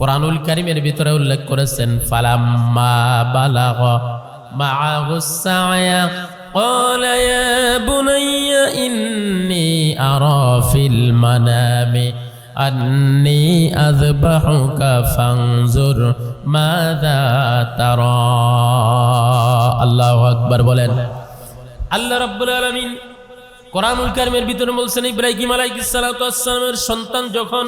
কোরআনুল কারিমের ভিতরে উল্লেখ করেছেন ফালাম্মা বালাগ মাআহুস সায়া قال يا بني إني أرى في المنام أني أذبحك فانظر ماذا ترى الله أكبر বলেন আল্লাহ রাব্বুল আলামিন কোরআনুল কারিমের ভিতরে বলছেন ইব্রাহিম আলাইহিস সালাতু ওয়াস সালামের সন্তান যখন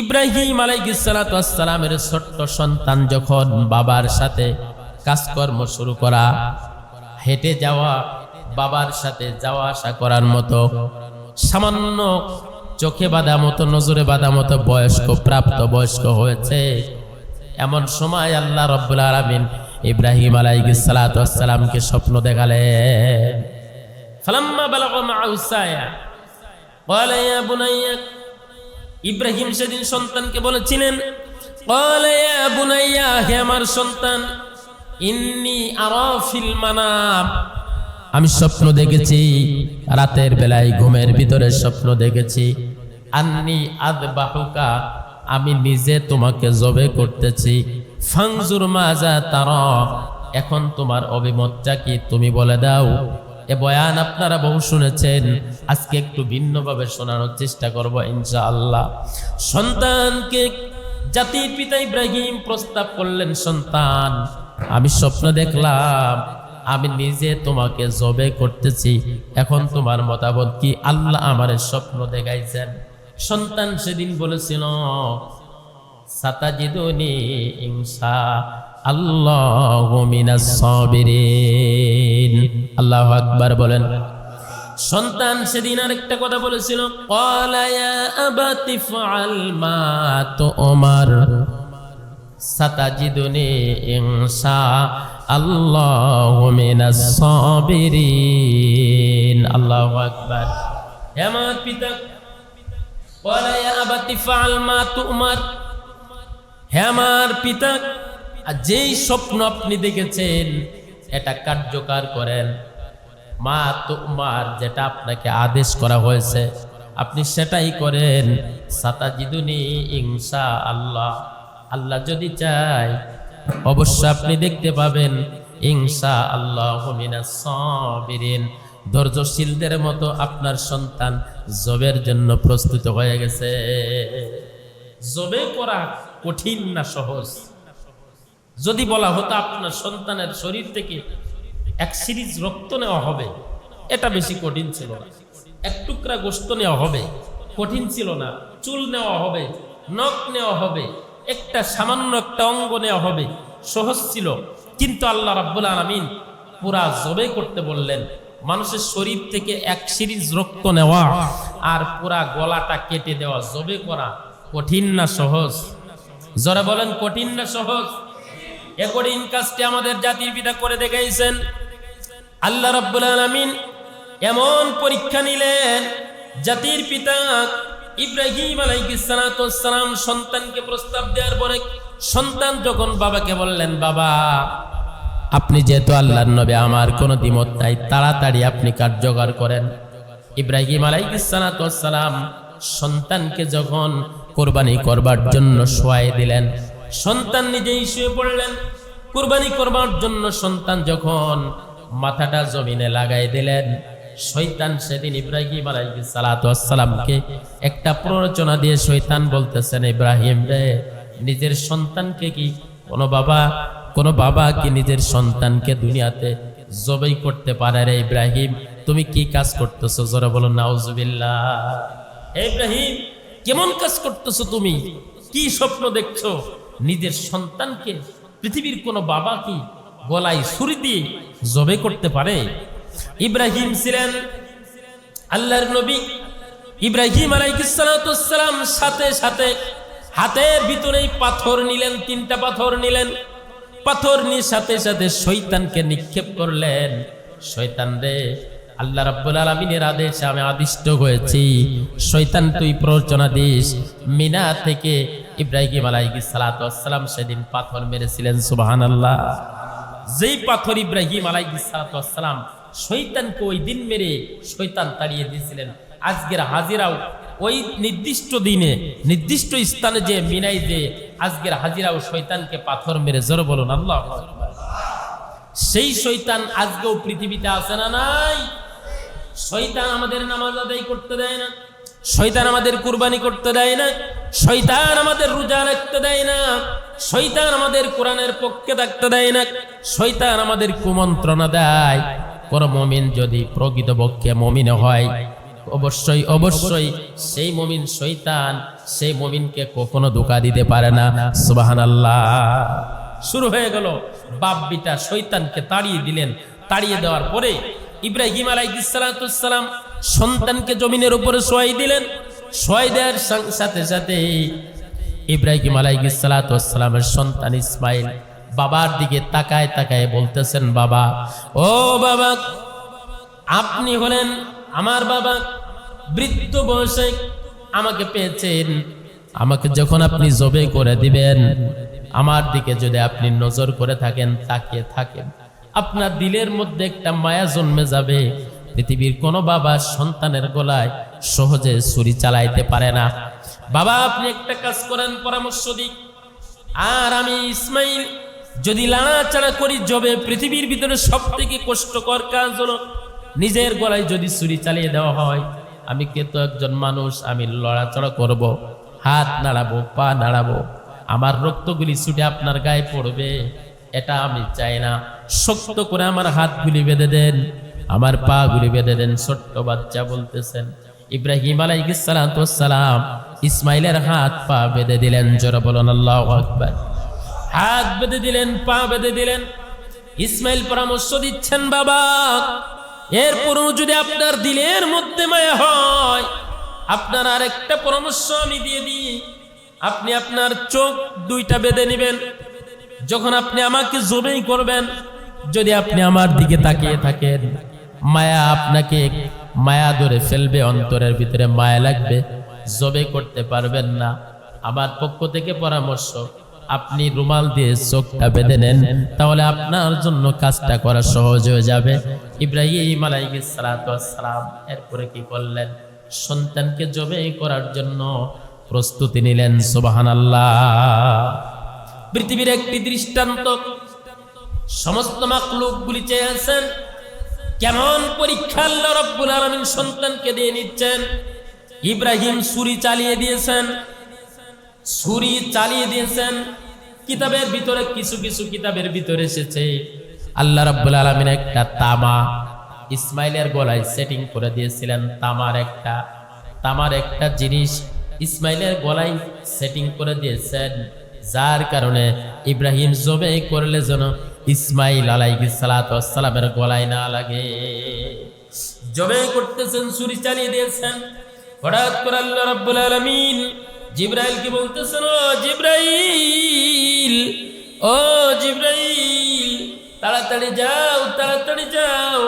ইব্রাহিম আলাইহিসসালামের ছোট্ট সন্তান যখন বাবার সাথে কাজকর্ম শুরু করা, হেঁটে যাওয়া, বাবার সাথে যাওয়া আসা করার মতো, সামান্য চোখে বাঁধা মতো, নজরে বাঁধা মতো বয়স্ক, প্রাপ্ত বয়স্ক হয়েছে। এমন সময় আল্লাহ রব্বুল আলামিন ইব্রাহিম আলাইহিসসালামকে স্বপ্ন দেখালেন। ফালাম্মা বালাগা মাআহু সায়া قال يا بني ইব্রাহিম সেদিন সন্তানকে বলেছিলেন قال يا بني হে আমার সন্তান ইন্নি আরা ফিল মানাম আমি স্বপ্ন দেখেছি রাতের বেলায় ঘুমের ভিতরে স্বপ্ন দেখেছি আন্নি আদবাহুকা আমি নিজে তোমাকে জবে করতেছি ফাংজুর মাজা তারা এখন তোমার অভিমতটা কি তুমি বলে দাও এ বয়ান আপনারা বহু শুনেছেন। আজকে একটু ভিন্নভাবে শোনানোর চেষ্টা করব ইনশাআল্লাহ। সন্তানকে জাতির পিতা ইব্রাহিম প্রস্তাব করলেন সন্তান। আমি স্বপ্ন দেখলাম, আমি নিজে তোমাকে জবে করতেছি। এখন তোমার মতামত কি? আল্লাহ আমার স্বপ্ন দেখাইছেন। সন্তান সেদিন বলেছিল, সাতাজিদুনি ইনসা আল্লাহ আল্লাহু আকবার বলেন। সন্তান সেদিন আরেকটা কথা বলেছিল আল্লাহ আল্লাহু আকবার। হে আমার পিতা, ক্বালা ইয়া আবাতি ফাআল মা তুমার। হে পিতা আর যেই স্বপ্ন আপনি দেখেছেন, এটা কার্যকর করেন। মা তোমার যেটা আপনাকে আদেশ করা হয়েছে, আপনি সেটাই করেন। সাতাজিদুনি ইনসা আল্লাহ আল্লাহ যদি চায় অবশ্য আপনি দেখতে পাবেন। ইনসা আল্লাহ সাবিরিন। ধৈর্যশীলদের মতো আপনার সন্তান জবের জন্য প্রস্তুত হয়ে গেছে। জবে করা কঠিন না সহজ। যদি বলা হতো আপনার সন্তানের শরীর থেকে এক সিরিজ রক্ত নেওয়া হবে, এটা বেশি কঠিন ছিল না। এক টুকরা গোস্ত নেওয়া হবে, কঠিন ছিল না। চুল নেওয়া হবে, নখ নেওয়া হবে, একটা সামান্য একটা অঙ্গ নেওয়া হবে, সহজ ছিল। কিন্তু আল্লাহ রাব্বুল আলামিন পুরা জবে করতে বললেন, মানুষের শরীর থেকে এক সিরিজ রক্ত নেওয়া আর পুরা গলাটা কেটে দেওয়া জবে করা কঠিন না সহজ? জরা বলেন, কঠিন না সহজ? এ কঠিন কাজটি আমাদের জাতির পিতা করে দেখাইছেন। আল্লাহ রাব্বুল আলামিন এমন পরীক্ষা নিলেন, জাতির পিতা ইব্রাহিম আলাইহিসসালাম সন্তানকে প্রস্তাব দেওয়ার পরে সন্তান যখন বাবাকে বললেন, বাবা, আপনি যেহেতু আল্লাহর নবী, আমার কোনো দ্বিমত নাই, তাড়াতাড়ি আপনি কার্যকর করেন। ইব্রাহিম আলাইহিসসালাম সন্তানকে যখন কোরবানি করবার জন্য শোয়াই দিলেন সন্তান নিজেই শুয়ে পড়লেন। কুরবানি করবার জন্য সন্তান যখন মাথাটা জমিনে লাগাই দিলেন শৈতান সেদিন ইব্রাহিম সালাতামকে একটা প্ররোচনা দিয়ে শৈতান বলতেছেন, ইব্রাহিম রে, নিজের সন্তানকে কি কোনো বাবা কোনো বাবা কি নিজের সন্তানকে দুনিয়াতে জবাই করতে পারে রে ইব্রাহিম? তুমি কি কাজ করতেছো? জোরে বলো নাউজুবিল্লাহ। হে ইব্রাহিম, কেমন কাজ করতেছো তুমি? কি স্বপ্ন দেখছ? নিজের সন্তানকে পৃথিবীর কোনো বাবা কি গলায় ছুরি দিয়ে জবে করতে পারে। ইব্রাহিম ছিলেন আল্লাহর নবী। ইব্রাহিম আলাইহিসসালাম সাথে সাথে হাতের ভিতরেই পাথর নিলেন, তিনটা পাথর নিলেন। পাথর নিয়ে সাথে সাথে শৈতানকে নিক্ষেপ করলেন। শৈতান রে, আল্লাহ রাব্বুল আলামিনের আদেশে আমি আদিষ্ট হয়েছি। শয়তান তুই প্ররোচনা দিস। মিনা থেকে ইব্রাহিম আলাইহিস সালাতু ওয়াসসালাম সেদিন পাথর মেরেছিলেন সুবাহান আল্লাহ যেই পাথর ইব্রাহিম আলাইহিস সালাতু ওয়াসসালাম শৈতানকে ওই দিন মেরে শৈতান তাড়িয়ে দিয়েছিলেন। আজকের হাজিরাও ওই নির্দিষ্ট দিনে, নির্দিষ্ট স্থানে যে মিনাই যে আজকের হাজিরাও শৈতানকে পাথর মেরে, জোর বলুন, আল্লাহ সেই শৈতান আজকেও পৃথিবীতে আছে না নাই? শৈতান আমাদের নামাজ আদায় করতে দেয় না। শৈতান আমাদের কুরবানি করতে দেয় না শৈতান আমাদের রোজা রাখতে দেয় না শৈতান আমাদের কোরআনের পক্ষে থাকতে দেয় না শৈতান আমাদের কুমন্ত্রণা দেয়। কোন মমিন যদি প্রকৃতপক্ষে মমিন হয়, অবশ্যই অবশ্যই সেই মমিন শৈতান সেই মমিনকে কখনো ধোকা দিতে পারে না। সুবাহান আল্লাহ শুরু হয়ে গেল, বাপ বিটা শৈতানকে তাড়িয়ে দিলেন। তাড়িয়ে দেওয়ার পরে ইব্রাহিম আলাইসালাম সন্তানকে জমিনের উপরে সোয়াই দিলেন। শোয়াই দেওয়ার সাথে সাথে ইব্রাহিম আলাইসালামের সন্তান ইসমাইল বাবার দিকে তাকায় তাকায় বলতেছেন, বাবা, ও বাবা, আপনি হলেন আমার বাবা। বৃদ্ধ বয়সে আমাকে পেয়েছেন। আমাকে যখন আপনি জবে করে দিবেন, আমার দিকে যদি আপনি নজর করে থাকেন, তাকিয়ে থাকেন। আপনার দিলের মধ্যে একটা মায়া জন্মে যাবে। পৃথিবীর কোনো বাবা সন্তানের গলায় সহজে ছুরি চালাইতে পারে না। বাবা, আপনি একটা কাজ করেন, পরামর্শ দিক আর আমি ইসমাইল, যদি লাড়াচাড়া করি জবে পৃথিবীর ভিতরে সব থেকে কষ্টকর কাজ হলো নিজের গলায় যদি ছুরি চালিয়ে দেওয়া হয়, আমি কে তো একজন মানুষ, আমি লড়াচড়া করব, হাত নাড়াবো, পা নাড়াবো, আমার রক্তগুলি ছুটে আপনার গায়ে পড়বে, এটা আমি চাই না। শক্ত করে আমার হাতগুলি বেঁধে দেন। আমার পা গুলি বেঁধে দেন, ছোট্ট বাচ্চা বলতেছেন। ইব্রাহিম আলাইসালাম ইসমাইলের হাত পা বেঁধে দিলেন, জোর বলুন, আল্লাহ আকবার। হাত বেঁধে দিলেন, পা বেঁধে দিলেন। ইসমাইল পরামর্শ দিচ্ছেন, বাবা এরপরও যদি আপনার দিলের মধ্যে মায়া হয়, আপনার আরেকটা পরামর্শ আমি দিয়ে দিই। আপনি আপনার চোখ দুইটা বেঁধে নেবেন। যখন আপনি আমাকে জবেই করবেন, যদি আপনি আমার দিকে তাকিয়ে থাকেন মায়া আপনাকে মায়া ধরে ফেলবে, অন্তরের ভিতরে মায়া লাগবে। জবে করতে পারবেন না। আমার পক্ষ থেকে পরামর্শ, আপনি রুমাল দিয়ে চোখটা বেঁধে নেন, তাহলে আপনার জন্য কাজটা করা সহজ হয়ে যাবে। ইব্রাহিম আলাইহিস সালাতু ওয়াস সালাম এরপরে কি করলেন? সন্তানকে জবে করার জন্য প্রস্তুতি নিলেন, সুবহানাল্লাহ। পৃথিবীর একটি দৃষ্টান্ত, সমস্ত মাকলুকগুলি চেয়ে আছেন। কেমন পরীক্ষা রব্বুল আলামিন সন্তানকে দিয়ে নিচ্ছেন? ইব্রাহিম সুরি চালিয়ে দিয়েছেন। ছুরি চালিয়ে দিয়েছেন। কিতাবের ভিতরে কিছু কিছু কিতাবের ভিতরে এসেছে। আল্লাহ রাব্বুল আলামিন একটা তামা ইসমাইলের গলায় সেটিং করে দিয়েছিলেন। তামার একটা তামার একটা জিনিস ইসমাইলের গলায় সেটিং করে দিয়েছেন। যার কারণে ইব্রাহিম জবে করলে যেন ইসমাইল আলাইহিস সালাতু ওয়াস সালামের গলায় না লাগে। জবে করতেছেন, ছুরি চালিয়ে দিয়েছেন। হঠাৎ করে আল্লাহ রাব্বুল আলামিন জিব্রাইলকে বলতেছেন, ও জিব্রাইল ও জিব্রাইল, তাড়াতাড়ি যাও তাড়াতাড়ি যাও।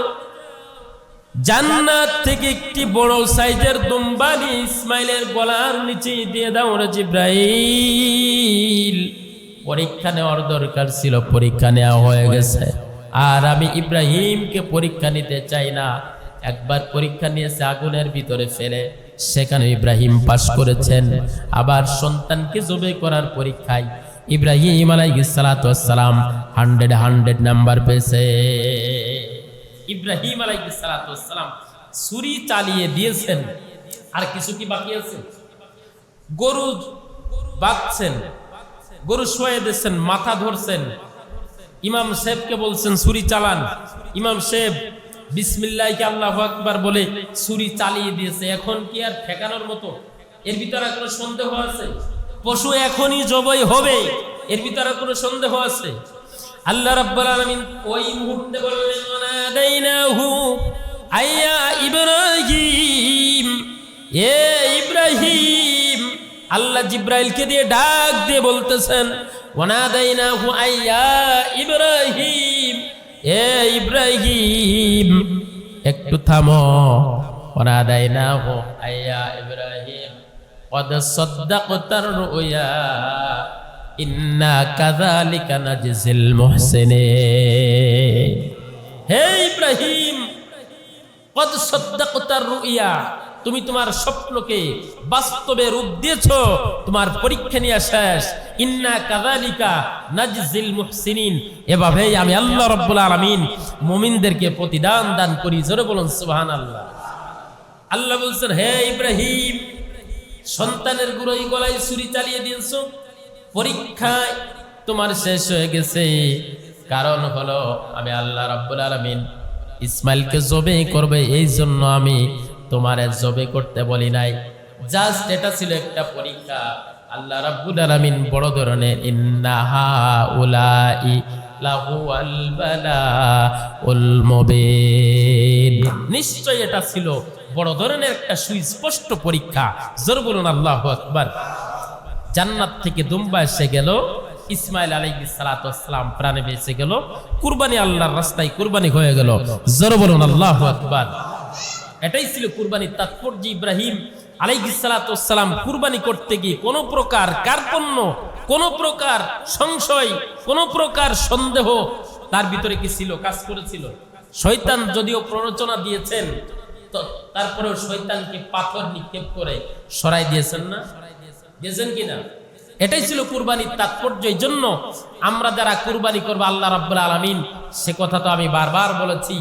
জান্নাত থেকে একটি বড় সাইজের দুম্বানি ইসমাইলের গলার নিচে দিয়ে দাও রে জিব্রাইল। পরীক্ষা নেওয়ার দরকার ছিল, পরীক্ষা নেওয়া হয়ে গেছে। আর আমি ইব্রাহিমকে পরীক্ষা নিতে চাই না। একবার পরীক্ষা নিয়েছে আগুনের ভিতরে ফেলে, সেখানে ইব্রাহিম পাশ করেছেন। আবার সন্তানকে জবে করার পরীক্ষায় ইব্রাহিম আলাইহিস সালাতু হান্ড্রেড হান্ড্রেড নাম্বার পেয়েছে। ইব্রাহিম আলাইসালাম ছুরি চালিয়ে দিয়েছেন। আর কিছু কি বাকি আছে? গরু বাঁধছেন। গরু শোয়ে দিচ্ছেন মাথা ধরছেন। ইমাম সাহেবকে বলছেন, ছুরি চালান। ইমাম সাহেব, বিসমিল্লাহকে আল্লাহ আকবার বলে ছুরি চালিয়ে দিয়েছে। এখন কি আর ঠেকানোর মতো? এর ভিতরে কোনো সন্দেহ আছে? পশু এখনই জবই হবে। এর ভিতরে কোনো সন্দেহ আছে? আল্লাহ রাব্বুল আলামিন ওই মুহূর্তে বললেন, ওয়ানাদাইনাহু আইয়া ইব্রাহিম ইব্রাহিম আল্লাহ জিব্রাইলকে দিয়ে ডাক দিয়ে বলতেছেন ওয়ানাদাইনাহু আইয়া ইব্রাহিম এ ইব্রাহিম একটু থামো ওয়ানাদাইনাহু আইয়া ইব্রাহিম قد صدقت الرؤيا ইন্না কাযালিকা নাজজিল মুহসিনিন হে ইব্রাহিম কদ সদ্দাকতার রুইয়া তুমি তোমার স্বপ্নকে বাস্তবে রূপ দিয়েছ। তোমার পরীক্ষা নিয়ে শেষ। ইন্না কাযালিকা নাজজিল মুহসিনিন। এভাবেই আমি আল্লাহ রাব্বুল আলামিন মুমিনদেরকে প্রতিদান দান করি। জোরে বলুন, সুবহানাল্লাহ। আল্লাহ বলছেন, হে ইব্রাহিম, সন্তানের গুড়োই গলায় ছুরি চালিয়ে দিয়েছ। পরীক্ষায় তোমার শেষ হয়ে গেছে। কারণ হলো, আমি আল্লাহ রাব্বুল আলামিন ইসমাইলকে জবে করবে। এই জন্য আমি তোমার জবে করতে বলি নাই। জাস্ট এটা ছিল একটা পরীক্ষা। আল্লাহ রাব্বুল আলামিন বড় ধরনের ইন্নাহা উলাই লাহু আল বালা উল মুবিন। নিশ্চয় এটা ছিল বড় ধরনের একটা সুস্পষ্ট পরীক্ষা। জোর বলুন আল্লাহ আকবার। জান্নাত থেকে দুম্বা এসে গেল। ইসমাইল আলাইহিস সালাম প্রাণে বেঁচে গেল। কুরবানি আল্লাহর রাস্তায় কুরবানি হয়ে গেল। জোর বলুন আল্লাহু আকবার। এটাই ছিল কুরবানির তাৎপর্য। ইব্রাহিম আলাইহিসালাম কুরবানি করতে গিয়ে কোনো প্রকার কার্পণ্য, কোনো প্রকার সংশয়, কোনো প্রকার সন্দেহ তার ভিতরে কি ছিল, কাজ করেছিল? শয়তান যদিও প্ররোচনা দিয়েছেন তারপরেও শয়তানকে পাথর নিক্ষেপ করে সরাই দিয়েছেন না? দিয়েছেন কিনা এটাই ছিল কুরবানির তাৎপর্য। এই জন্য আমরা যারা কুরবানি করব, আল্লাহ রাব্বুল আলামিন, সে কথা তো আমি বারবার বলেছি।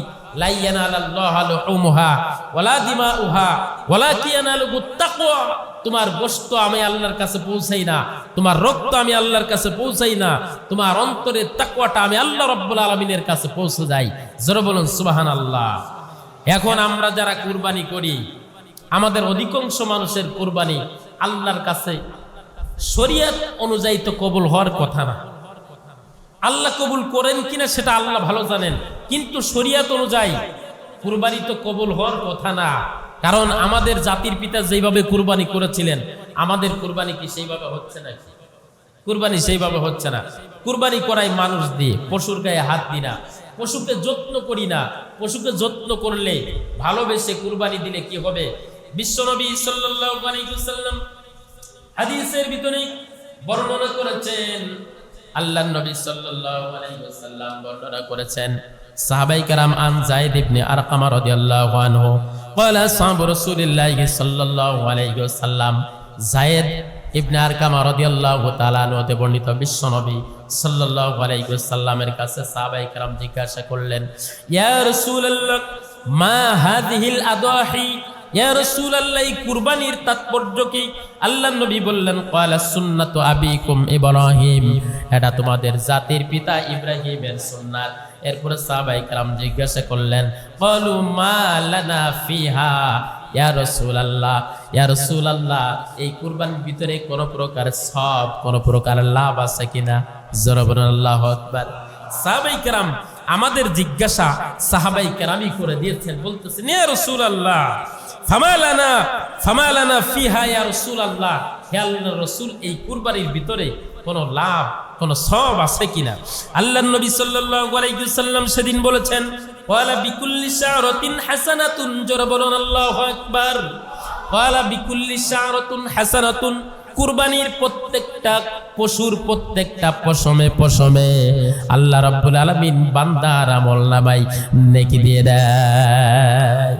তোমার গোশত আমি আল্লাহর কাছে পৌঁছাই না, তোমার রক্ত আমি আল্লাহর কাছে পৌঁছাই না, তোমার অন্তরের তাকওয়াটা আমি আল্লাহ রাব্বুল আলামিনের কাছে পৌঁছে যাই। জোরে বলুন, সুবহানাল্লাহ। এখন আমরা যারা কুরবানি করি, আমাদের অধিকাংশ মানুষের কুরবানি আল্লাহর কাছে, শরিয়াত অনুযায়ী তো কবুল হওয়ার কথা না। আল্লাহ কবুল করেন কিনা সেটা আল্লাহ ভালো জানেন। কিন্তু শরিয়াত অনুযায়ী কুরবানি তো কবুল হওয়ার কথা না। কারণ আমাদের জাতির পিতা যেভাবে কুরবানি করেছিলেন, আমাদের কুরবানি কি সেইভাবে হচ্ছে নাকি? কুরবানি সেইভাবে হচ্ছে না। কুরবানি করাই মানুষ দিয়ে, পশুর গায়ে হাত দিই না। পশুকে যত্ন করি না। পশুকে যত্ন করলে ভালোবেসে কুরবানি দিলে কি হবে? বিশ্বনবী ওয়াসাল্লাম হাদিসের ভিতরে বর্ণনা করেছেন আল্লাহ নবী সাল্লাম বর্ণনা করেছেন, সাহাবাই কারাম আন জায়দ ইবনে আরকামা রাদিয়াল্লাহু আনহু ক্বালা, সাহাব রাসূলুল্লাহি সাল্লাল্লাহু আলাইহি ওয়াসাল্লাম জায়েদ ইবনে আরকামা রাদিয়াল্লাহু তাআলা আনহুতে বর্ণিত বিশ্বনবী সাল্লাল্লাহু আলাইহি ওয়াসাল্লামের কাছে সাহাবাই কারাম জিজ্ঞাসা করলেন, ইয়া রাসূলুল্লাহ, মা হাযিহিল আদাহি রসুল আল্লাহ তাৎপর্য কি? আল্লাহ নবী বললেন আবিকুম এটা তোমাদের জাতির পিতা ইব্রাহিমের এরপরে জিজ্ঞাসা করলেন আল্লাহ রসুল আল্লাহ এই কুরবানির ভিতরে কোনো প্রকার সব, কোনো প্রকার লাভ আছে কিনা? জরবন আল্লাহ আমাদের জিজ্ঞাসা সাহাবাই কেরামি করে দিয়েছেন, বলতেছেন রসুল আল্লাহ ফামালানা ফামালানা ফিহা ইয়া রাসূলুল্লাহ। হে আল্লাহর রাসূল, এই কুরবানির ভিতরে কোনো লাভ, কোনো সব আছে কিনা? আল্লাহর নবী সাল্লাল্লাহু আলাইহি ওয়াসাল্লাম সেদিন বলেছেন, ওয়ালা বিকুল্লি শারাতিন হাসানাতুন জোরে বলুন, আল্লাহু আকবার। ওয়ালা বিকুল্লি শারাতুন হাসানাতুন কুরবানির প্রত্যেকটা পশুর প্রত্যেকটা পশমে পশমে। আল্লাহ রাব্বুল আলামিন বান্দার আমল নামাই নেকি দিয়ে দেয়।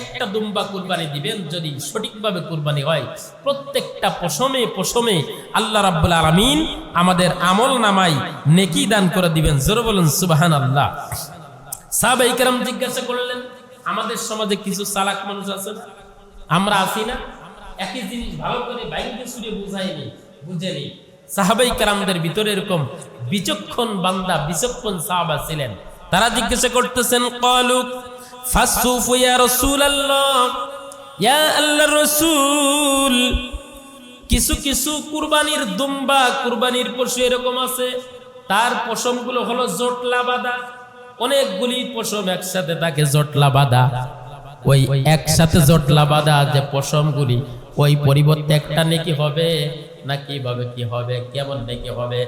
একটা দুম্বা কুরবানি দিবেন, যদি সঠিকভাবে কুরবানি হয়, প্রত্যেকটা পশমে পশমে আল্লাহ রাব্বুল আলামিন আমাদের আমল নামাই নেকি দান করে দিবেন। জোরে বলুন, সুবহানাল্লাহ। সাহাবাই কেরাম জিজ্ঞাসা করলেন, আমাদের সমাজে কিছু চালাক মানুষ আছে? আমরা আছি না। একই জিনিস ভালো করে বাইরে সুরে বুঝাইনি বুঝেনি। সাহাবাই কারামদের ভিতরে এরকম বিচক্ষণ বান্দা, বিচক্ষণ সাহাবা ছিলেন। তারা জিজ্ঞাসা করতেছেন, কলুক ফাসুফু ইয়া রাসূলুল্লাহ, ইয়া আল্লাহর কিছু কিছু কুরবানির দুম্বা, কুরবানির পশু এরকম আছে। তার পশমগুলো হলো জটলা বাঁধা। অনেকগুলি পশম একসাথে তাকে জটলা বাঁধা। ওই একসাথে জটলা বাঁধা যে পশমগুলি, ওই পরিবর্তে একটা নাকি হবে। না কীভাবে কি হবে কেমন নেকি হবে?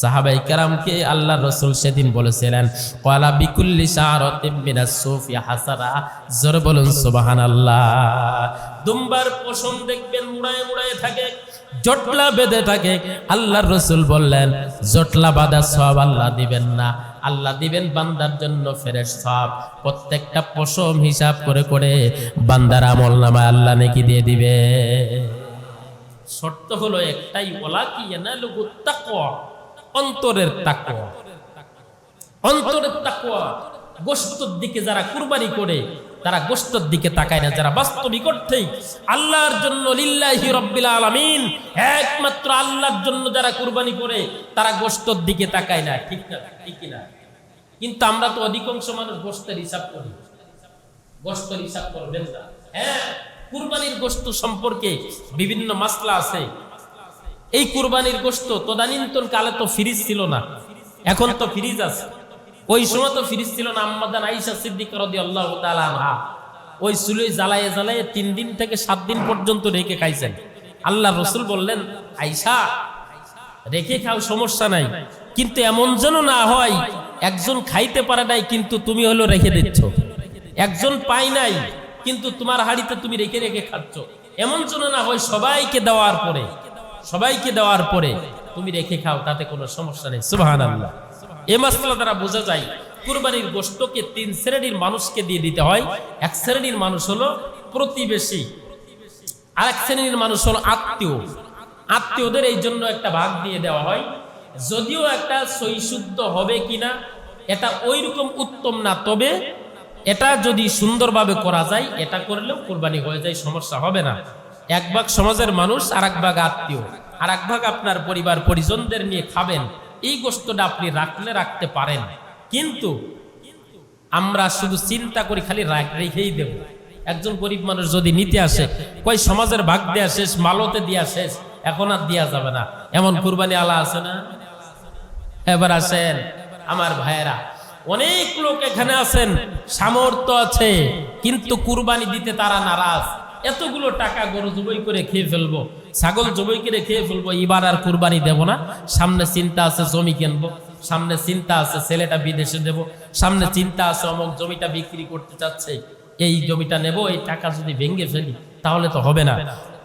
সাহাবাই কারামকে আল্লাহ রসুল সেদিন বলেছিলেন, কলা বিকুল্লি সুফি হাসারা জোর বলুন, সুবহানাল্লাহ। দুম্বার পশম দেখবেন, মুড়ায় মুড়ায় থাকে, জটলা বেঁধে থাকে। আল্লাহর রসুল বললেন, জটলা বাঁধা সব আল্লাহ দিবেন না। আল্লাহ দিবেন বান্দার জন্য ফেরেশ সব। প্রত্যেকটা পশম হিসাব করে করে বান্দার আমল নামায় আল্লাহ নাকি দিয়ে দিবে। শর্ত হলো একটাই ওলা কি অন্তরের তাকওয়া। অন্তরের তাকওয়া গোস্তর দিকে যারা কুরবানি করে, তারা গোস্তর দিকে তাকায় না। যারা বাস্তবিক অর্থেই আল্লাহর জন্য লিল্লাহি রব্বিল আলামিন, একমাত্র আল্লাহর জন্য যারা কুরবানি করে, তারা গোস্তর দিকে তাকায় না। ঠিক না ঠিক না কিন্তু আমরা তো অধিকাংশ মানুষ গোস্তের হিসাব করি। গোস্তের হিসাব করবেন না। হ্যাঁ? কুরবানির গোস্ত সম্পর্কে বিভিন্ন মাসলা আছে। এই কুরবানির গোস্ত তদানীন্তন কালে তো ফ্রিজ ছিল না। এখন তো ফ্রিজ আছে। ওই সময় তো ফ্রিজ ছিল না। আম্মাদান আইসা সিদ্দিক রাদিয়াল্লাহু তাআলা আনহা ওই চুলোয় জ্বালায়ে জ্বালায়ে তিন দিন থেকে সাত দিন পর্যন্ত রেখে খাইছেন। আল্লাহ রসুল বললেন আইসা রেখে খাও, সমস্যা নাই। কিন্তু এমন যেন না হয়, একজন খাইতে পারে নাই, কিন্তু তুমি হলো রেখে দিচ্ছ। একজন পাই নাই কিন্তু তোমার হাড়িতে তুমি রেখে রেখে খাচ্ছ। এমন যেন না হয় সবাইকে দেওয়ার পরে, সবাইকে দেওয়ার পরে তুমি রেখে খাও, তাতে কোনো সমস্যা নেই। সুবাহান আল্লাহ এ মাসলা দ্বারা বোঝা যায়, কুরবানির গোস্তকে তিন শ্রেণির মানুষকে দিয়ে দিতে হয়। এক শ্রেণির মানুষ হলো প্রতিবেশী, আরেক শ্রেণির মানুষ হলো আত্মীয়। আত্মীয়দের এই জন্য একটা ভাগ দিয়ে দেওয়া হয়। যদিও একটা সৈশুদ্ধ হবে কিনা, এটা ওই রকম উত্তম না, তবে এটা যদি সুন্দরভাবে করা যায়, এটা করলেও কোরবানি হয়ে যায়, সমস্যা হবে না। এক ভাগ সমাজের মানুষ আর এক ভাগ আত্মীয়। আর এক ভাগ আপনার পরিবার, পরিজনদের নিয়ে খাবেন। এই গোস্তটা আপনি রাখলে রাখতে পারেন। কিন্তু আমরা শুধু চিন্তা করি, খালি রাখ- রেখেই দেব। একজন গরিব মানুষ যদি নিতে আসে কই সমাজের ভাগ দেয়া শেষ, মালতে দিয়া শেষ, এখন আর দেওয়া যাবে না। এমন কুরবানি আলা আছে না? এবার আসেন, আমার ভাইয়েরা অনেক লোক এখানে আছেন, সামর্থ্য আছে, কিন্তু কুরবানি দিতে তারা নারাজ। এতগুলো টাকা গরু জবই করে খেয়ে ফেলব, ছাগল জবই করে খেয়ে ফেলব, এবার আর কুরবানি দেব না। সামনে চিন্তা আছে জমি কিনবো, সামনে চিন্তা আছে ছেলেটা বিদেশে দেব, সামনে চিন্তা আছে অমুক জমিটা বিক্রি করতে চাচ্ছে, এই জমিটা নেব, এই টাকা যদি ভেঙে ফেলি, তাহলে তো হবে না।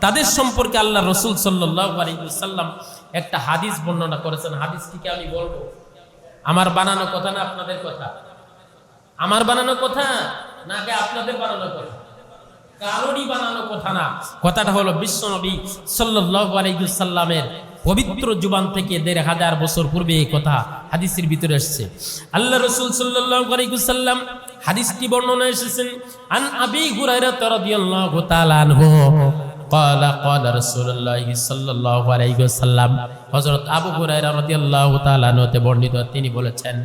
তাদের সম্পর্কে আল্লাহ রসুল সাল্লাহ সাল্লাম একটা হাদিস বর্ণনা করেছেন। হাদিসটিকে আমি বলব আমার বানানো কথা না আপনাদের কথা? আমার বানানো কথা না আগে আপনাদের বানানো কথা? কারোরই বানানো কথা না। কথাটা হলো পবিত্র থেকে দেড় হাজার বছর পূর্বে এই কথা হাদিসের ভিতরে আল্লাহ রসুল বর্ণনা এসেছেন, আন আবি قال قال رسول الله صلى الله عليه وسلم হযরত আবু হুরায়রা রাদিয়াল্লাহু তাআলা নতে বর্ণিত তিনি বলেছেন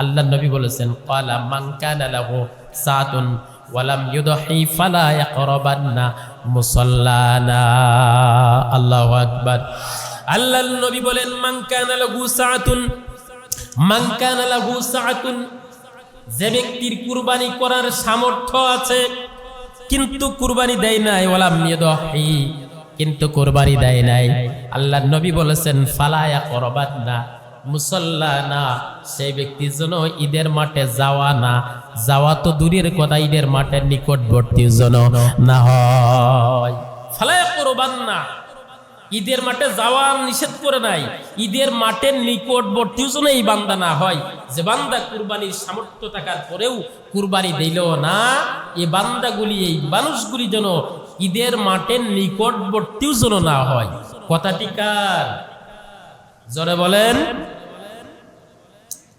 আল্লাহর নবী বলেছেন قال من كان له ساعة ولم يضحي فلا يقربن মুসাল্লানা আল্লাহু আকবার আল্লাহর নবী বলেন মান কানা লাহু সাআতুন মান কানা লাহু সাআতুন যে ব্যক্তির কুরবানি করার সামর্থ্য আছে কিন্তু কুরবানি দেয় নাই ওলাম ইয়দহি। কিন্তু কুরবানি দেয় নাই। আল্লাহ নবী বলেছেন ফালায়া করবাত না মুসল্লা না, সেই ব্যক্তির জন্য ঈদের মাঠে যাওয়া না। যাওয়া তো দূরের কথা, ঈদের মাঠের নিকটবর্তী জন্য না হয়। ফালায়া করবান না ঈদের মাঠে যাওয়া নিষেধ করে নাই। ঈদের মাঠের নিকটবর্তীও যেন এই বান্দা না হয়। যে বান্দা কুরবানির সামর্থ্য থাকার পরেও কুরবানি দিল না এই বান্দাগুলি, এই মানুষগুলি যেন ঈদের মাঠের নিকটবর্তীও যেন না হয়। কথাটি কার? জোরে বলেন।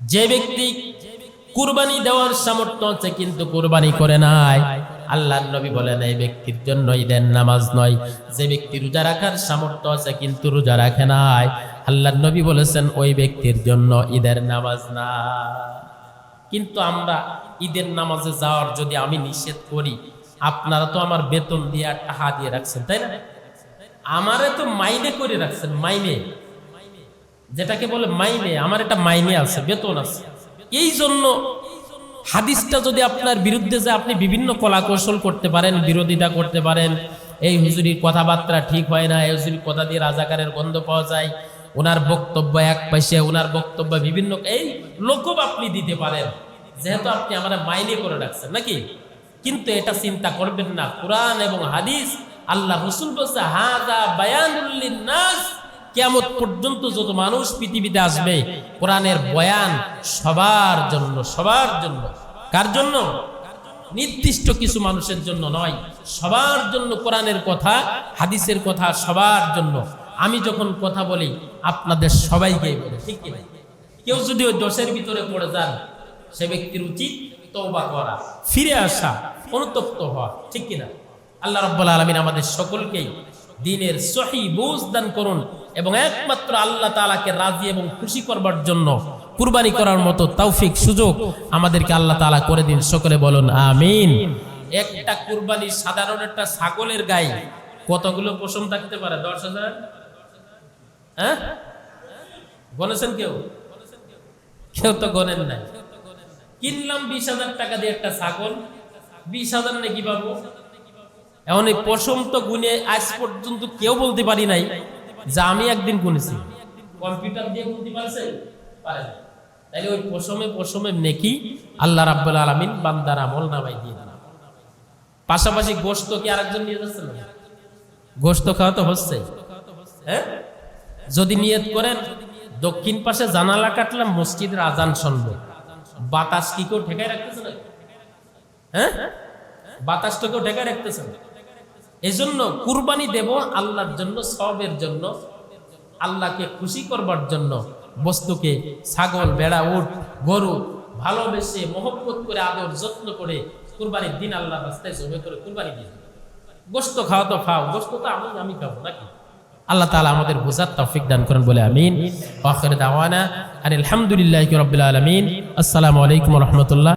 যে ব্যক্তি কুরবানি দেওয়ার সামর্থ্য আছে কিন্তু কুরবানি করে নাই। আল্লাহ নবী বলেন এই ব্যক্তির জন্য ঈদের নামাজ নয়। যে ব্যক্তি রোজা রাখার সামর্থ্য আছে কিন্তু রোজা রাখে নাই আল্লাহ নবী বলেছেন, ওই ব্যক্তির জন্য ঈদের নামাজ না। কিন্তু আমরা ঈদের নামাজে যাওয়ার যদি আমি নিষেধ করি, আপনারা তো আমার বেতন দিয়ে টাকা দিয়ে রাখছেন, তাই না? আমারে তো মাইনে করে রাখছেন মাইনে যেটাকে বলে মাইনে আমার একটা মাইনে আছে, বেতন আছে। এই জন্য হাদিসটা যদি আপনার বিরুদ্ধে যে আপনি বিভিন্ন কলা কৌশল করতে পারেন, বিরোধিতা করতে পারেন। এই হুজুরির কথাবার্তা ঠিক হয় না, এই হুজুরির কথা দিয়ে রাজাকারের গন্ধ পাওয়া যায়। ওনার বক্তব্য এক পাশে ওনার বক্তব্য বিভিন্ন, এই লোকব আপনি দিতে পারেন। যেহেতু আপনি আমার মাইনে করে রাখছেন, নাকি? কিন্তু এটা চিন্তা করবেন না। কোরআন এবং হাদিস, আল্লাহ রসুল বলছে হাদা বায়ানুল্লিন নাস কেমত পর্যন্ত যত মানুষ পৃথিবীতে আসবে, কোরআনের বয়ান সবার জন্য সবার জন্য। কার জন্য? নির্দিষ্ট কিছু মানুষের জন্য নয়, সবার জন্য কোরআনের কথা, হাদিসের কথা সবার জন্য। আমি যখন কথা বলি, আপনাদের সবাইকে ঠিক কি কেউ যদি ওই দোষের ভিতরে পড়ে যান, সে ব্যক্তির উচিত তওবা করা, ফিরে আসা, অনুতপ্ত হওয়া, ঠিক কিনা? আল্লাহ রাব্বুল আলামিন আমাদের সকলকেই দিনের সহি বুঝ দান করুন। এবং একমাত্র আল্লাহ তাআলাকে রাজি এবং খুশি করবার জন্য কুরবানি করার মতো তৌফিক, সুযোগ আমাদেরকে আল্লাহ তাআলা করে দিন। সকলে বলুন, আমিন। একটা কুরবানি সাধারণ একটা ছাগলের গায়ে কতগুলো পশম থাকতে পারে? দশ হাজার? হ্যাঁ? কেউ? কেউ তো গনেন নাই। কিনলাম বিশ হাজার টাকা দিয়ে একটা ছাগল। বিশ হাজার নাকি পাবো? এমন এই পশম তো গুনে আজ পর্যন্ত কেউ বলতে পারি নাই। যে আমি একদিন গুনেছি। কম্পিউটার দিয়ে গুনতে পারছে? পারে তাইলে ওই পশমে পশমে নেকি আল্লাহ রাব্বুল আলামিন বান্দার আমল নামাই দিয়ে দিন। পাশাপাশি গোস্ত কি আরেকজন নিয়ে যাচ্ছে না গোস্ত খাওয়া তো হচ্ছে। হ্যাঁ? যদি নিয়ত করেন, দক্ষিণ পাশে জানালা কাটলাম মসজিদের আজান শুনব। বাতাস কি কেউ ঠেকায় রাখতেছে না হ্যাঁ? বাতাসটা কেউ ঠেকায় রাখতেছে না এজন্য কুরবানি দেব আল্লাহর জন্য, সবের জন্য, আল্লাহকে খুশি করবার জন্য। বস্তুকে ছাগল, বেড়া উঠ গরু ভালোবেসে মহব্বত করে, আদর যত্ন করে কুরবানির দিন আল্লাহ রাস্তায় জমে করে কুরবানি দিয়ে। গোস্ত খাওয়া তো খাও গোস্ত তো আমি আমি খাব নাকি? আল্লাহ তাআলা আমাদের বোঝার তৌফিক দান করেন বলে আমিন। আখির দাওয়ানা আলহামদুলিল্লাহি রাব্বিল আলামিন। আসসালামু আলাইকুম রাহমাতুল্লাহ।